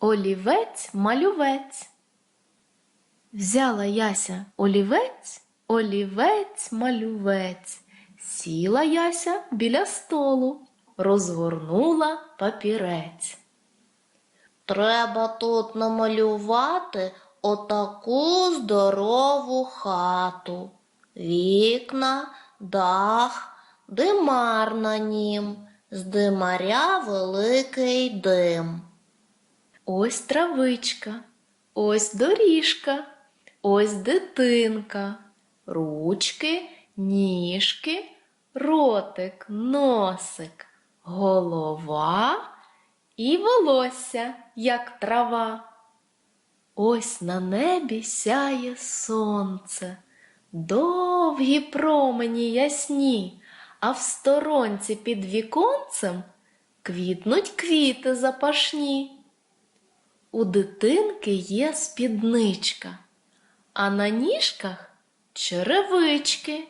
олівець малювець. Взяла Яся олівець, олівець малювець. Сіла Яся біля столу, розгорнула папірець. Треба тут намалювати отаку здорову хату. Вікна, дах, димар на нім, з димаря великий дим. Ось травичка, ось доріжка, ось дитинка, ручки, ніжки, ротик, носик, голова і волосся, як трава. Ось на небі сяє сонце, довгі промені ясні, а в сторонці під віконцем квітнуть квіти запашні. У дитинки є спідничка, а на ніжках черевички.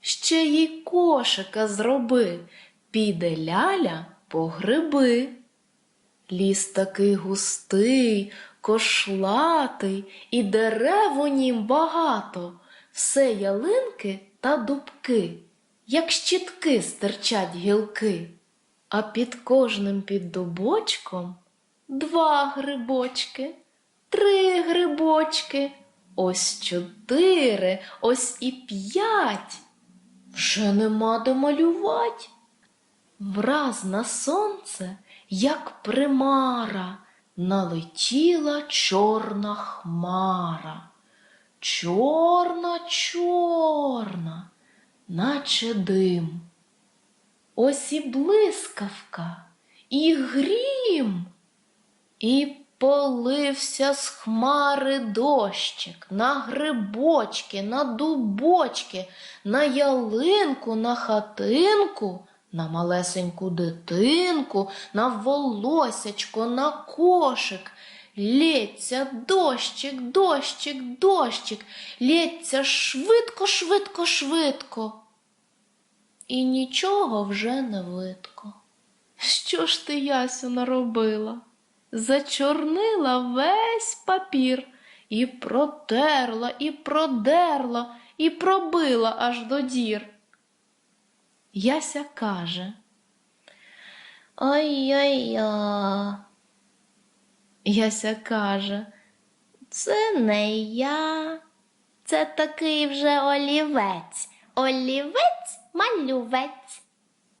Ще їй кошика зроби, піде ляля по гриби. Ліс такий густий, кошлатий, і дерев у нім багато, все ялинки та дубки, як щітки стирчать гілки, а під кожним під дубочком два грибочки, три грибочки, ось чотири, ось і п'ять. Вже нема де малювать. Враз на сонце, як примара, налетіла чорна хмара. Чорна, чорна, наче дим. Ось і блискавка, і грім. І полився з хмари дощик на грибочки, на дубочки, на ялинку, на хатинку, на малесеньку дитинку, на волосячко, на кошик. Лється дощик, дощик, дощик, лється швидко, швидко, швидко. І нічого вже не видко. Що ж ти, Ясю, наробила? Зачорнила весь папір і протерла, і продерла, і пробила аж до дір. Яся каже, Ой-ой-ой, Яся каже, це не я, це такий вже олівець, олівець малювець.